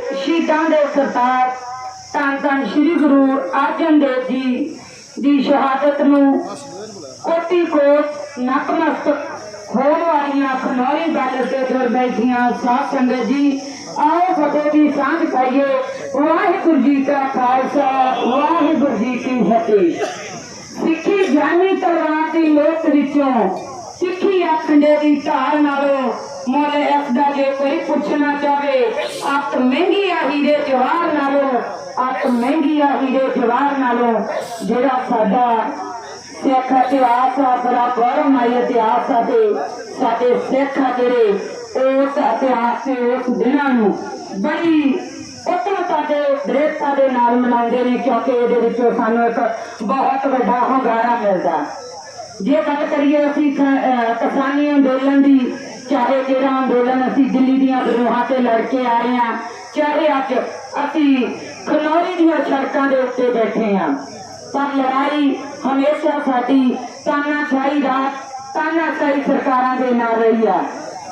ਸ਼ਹੀਦਾਂ ਦੇ ਸਰਤਾਜ ਧੰਨ ਧੰਨ ਸ੍ਰੀ ਗੁਰੂ ਅਰਜਨ ਦੇਵ ਜੀ ਦੀ ਸ਼ਹਾਦਤ ਨੂੰ ਕੋਟੀ ਕੋਟ ਨਤਮਸਤਕ ਹੋਣ ਵਾਲੀਆਂ ਖਨੌਰੀ ਗੱਲ ਤੇ ਜੁੜ ਬੈਠੀਆਂ ਸਾਧ ਸੰਗਤ ਜੀ, ਆਓ ਫਤਿਹ ਦੀ ਸਾਂਝ ਪਾਈਏ। ਵਾਹਿਗੁਰੂ ਜੀ ਕਾ ਖਾਲਸਾ, ਵਾਹਿਗੁਰੂ ਜੀ ਕੀ ਫਤਿਹ। ਸਿੱਖੀ ਜਾਨੀ ਤਲਵਾਰ ਦੀ ਲੋਕ ਵਿੱਚੋਂ ਸਿੱਖੀ ਅਖੰਡੇ ਦੀ ਧਾਰ ਨਾਲੋਂ ਮੁੱਲ ਇਸ ਦਾ ਜੇ ਕੋਈ ਪੁੱਛਣਾ ਚਾਹੇ ਅੱਤ ਮਹਿੰਗੀ ਆ ਹੀਰੇ ਜਵਾਰ ਨਾਲੋਂ, ਅੱਤ ਮਹਿੰਗੀ ਆ ਹੀਰੇ ਜਵਾਰ ਨਾਲੋਂ, ਜਿਹੜਾ ਸਾਡਾ ਸਿੱਖ ਇਤਿਹਾਸ ਆ ਬੜਾ ਗੌਰਵਮਈ ਇਤਿਹਾਸ ਆ ਤੇ ਸਾਡੇ ਸਿੱਖ ਆ ਜਿਹੜੇ ਉਸ ਇਤਿਹਾਸ ਤੇ ਉਸ ਦਿਨਾਂ ਨੂੰ ਬੜੀ ਉਤਮਤਾ ਦੇ ਦ੍ਰਿੜਤਾ ਦੇ ਨਾਲ ਮਨਾਉਂਦੇ ਨੇ, ਕਿਉਂਕਿ ਇਹਦੇ ਵਿੱਚੋਂ ਸਾਨੂੰ ਇੱਕ ਬਹੁਤ ਵੱਡਾ ਹੁੰਗਾਰਾ ਮਿਲਦਾ। ਜੇ ਗੱਲ ਕਰੀਏ ਅਸੀਂ ਕਿਸਾਨੀ ਅੰਦੋਲਨ ਦੀ ਜਿਹੜਾ ਅੰਦੋਲਨ ਅਸੀਂ ਦਿੱਲੀ ਦੀਆਂ ਵਿਰੋਹਾਂ ਤੇ ਲੜ ਕੇ ਆ ਰਹੇ ਹਾਂ ਚਾਹੇ ਅੱਜ ਅਸੀਂ ਖਨੌਰੀ ਦੀਆਂ ਸੜਕਾਂ ਦੇ ਉੱਤੇ ਬੈਠੇ ਹਾਂ ਪਰ ਲੜਾਈ ਹਮੇਸ਼ਾ ਸਾਡੀ ਤਾਨਾਸ਼ਾਹੀ ਰਾਜ ਤਾਨਾਸ਼ਾਹੀ ਸਰਕਾਰਾਂ ਦੇ ਨਾਲ ਰਹੀ ਆ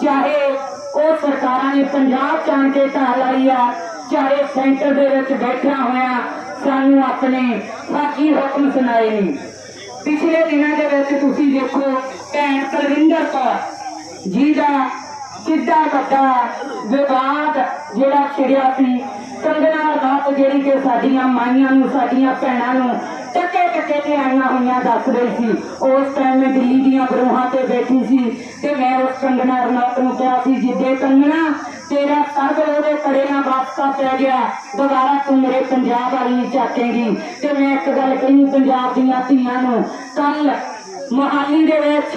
ਚਾਹੇ ਉਹ ਸਰਕਾਰਾਂ ਨੇ ਪੰਜਾਬ ਚ ਆਣ ਕੇ ਢਾਹ ਲਾਈ ਆ ਚਾਹੇ ਸੈਂਟਰ ਦੇ ਵਿੱਚ ਬੈਠਿਆ ਹੋਇਆ ਸਾਨੂੰ ਆਪਣੇ ਸਾਖੀ ਹੁਕਮ ਸੁਣਾਏ ਨੇ ਪਿਛਲੇ ਦਿਨਾਂ ਦੇ ਵਿੱਚ ਤੁਸੀਂ ਦੇਖੋ ਭੈਣ ਕੁਲਵਿੰਦਰ ਕੌਰ ਜੀ ਦਾ ਕਿੱਡਾ ਵੱਡਾ ਵਿਵਾਦ ਜਿਹੜਾ ਛਿੜਿਆ ਸੀ। ਕੰਗਣਾ ਰਾਤ ਜਿਹੜੀ ਕਿ ਸਾਡੀਆਂ ਮਾਈਆਂ ਨੂੰ, ਸਾਡੀਆਂ ਭੈਣਾਂ ਨੂੰ ਟੱਕੇ ਟੱਕੇ ਤੇ ਆਈਆਂ ਹੋਈਆਂ ਦੱਸ ਰਹੀ ਸੀ। ਉਸ ਟਾਈਮ ਮੈਂ ਦਿੱਲੀ ਦੀਆਂ ਬਰੂਹਾਂ ਤੇ ਬੈਠੀ ਸੀ ਤੇ ਮੈਂ ਉਸ ਕੰਗਣਾ ਰਣੌਤ ਨੂੰ ਕਿਹਾ ਸੀ, ਜਿੱਦੇ ਕੰਗਣਾ, ਤੇਰਾ ਸਰਬ ਉਹਦੇ ਕੜੇ ਨਾਲ ਵਾਪਸਾ ਪੈ ਗਿਆ। ਦੁਬਾਰਾ ਤੂੰ ਮੇਰੇ ਪੰਜਾਬ ਵਾਲੀ ਚਾਕੇਗੀ ਤੇ ਮੈਂ ਇੱਕ ਗੱਲ ਕਹੀ, ਪੰਜਾਬ ਦੀਆਂ ਧੀਆਂ ਨੂੰ ਕੱਲ ਮੋਹਾਲੀ ਦੇ ਵਿੱਚ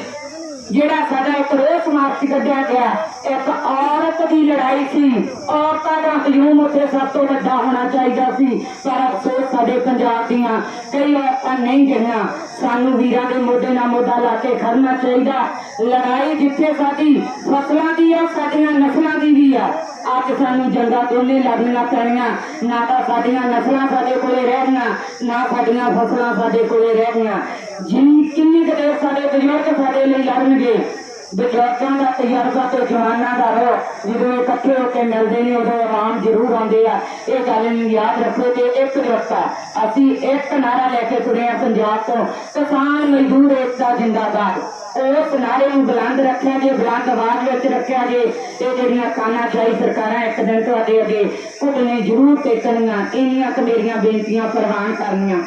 ਜਿਹੜਾ ਸਾਡਾ ਇੱਕ ਰੋਸ ਮਾਰਚ ਕੱਢਿਆ ਗਿਆ, ਇੱਕ ਔਰਤ ਦੀ ਲੜਾਈ ਸੀ। ਔਰਤਾਂ ਦਾ ਹਜੂਮ ਉੱਥੇ ਸਭ ਤੋਂ ਵੱਡਾ ਹੋਣਾ ਚਾਹੀਦਾ ਸੀ। ਪਰ ਅਫਸੋਸ ਸਾਡੇ ਪੰਜਾਬ ਦੀਆਂ, ਕਈ ਔਰਤਾਂ ਨਹੀਂ ਗਈਆਂ। ਸਾਨੂੰ ਵੀਰਾਂ ਦੇ ਮੋਢੇ ਨਾਲ ਮੋਢਾ ਲਾ ਕੇ ਖੜਨਾ ਚਾਹੀਦਾ। ਲੜਾਈ ਜਿੱਥੇ ਸਾਡੀ, ਫਸਲਾਂ ਦੀ ਆ, ਸਾਡੀਆਂ ਨਸਲਾਂ ਦੀ ਵੀ ਆ। ਅੱਜ ਸਾਨੂੰ ਜੰਗਾਂ ਦੋਨੇ ਲੜਨੀਆਂ ਪੈਣੀਆਂ। ਨਾ ਤਾਂ ਸਾਡੀਆਂ ਨਸਲਾਂ ਸਾਡੇ ਕੋਲੇ ਰਹਿਣੀਆਂ, ਨਾ ਸਾਡੀਆਂ ਫਸਲਾਂ ਸਾਡੇ ਕੋਲੇ ਰਹਿਣੀਆਂ। ਜਿੰਨੀ ਕਿੰਨੀ ਕੁ ਸਾਡੇ ਬਜ਼ੁਰਗ ਸਾਡੇ ਲਈ ਲੜਨਗੇ ਬਜ਼ੁਰਗਾਂ ਦਾ ਤਜਰਬਾ ਤੇ ਜਵਾਨਾਂ ਦਾ ਰੋ ਜਦੋਂ ਇਕੱਠੇ ਹੋ ਕੇ ਮਿਲਦੇ ਨੇ, ਉਦੋਂ ਆਰਾਮ ਜ਼ਰੂਰ ਆਉਂਦੇ ਆ। ਇਹ ਗੱਲ ਨੂੰ ਯਾਦ ਰੱਖੋ ਤੇ ਇੱਕ ਜੋਤਾ ਅਸੀਂ ਇੱਕ ਨਾਰਾ ਲੈ ਕੇ ਤੁਰੇ ਆ ਪੰਜਾਬ ਤੋਂ। ਕਿਸਾਨ ਮਜ਼ਦੂਰ ਏਕਤਾ ਜਿੰਦਾਬਾਦ। ਉਸ ਨਾਰੇ ਨੂੰ ਬੁਲੰਦ ਰੱਖਿਆ ਜੇ ਬੁਲੰਦ ਆਵਾਜ਼ ਵਿੱਚ ਰੱਖਿਆ ਜੇ ਇਹ ਜਿਹੜੀਆਂ ਕਾਨਾਸ਼ਾਹੀ ਸਰਕਾਰਾਂ ਇੱਕ ਦਿਨ ਤੁਹਾਡੇ ਅੱਗੇ ਘੁੱਟਣੇ ਜ਼ਰੂਰ ਟੇਕਣੀਆਂ ਇੰਨੀਆਂ ਕੁ ਮੇਰੀਆਂ ਬੇਨਤੀਆਂ ਪ੍ਰਵਾਨ ਕਰਨੀਆਂ।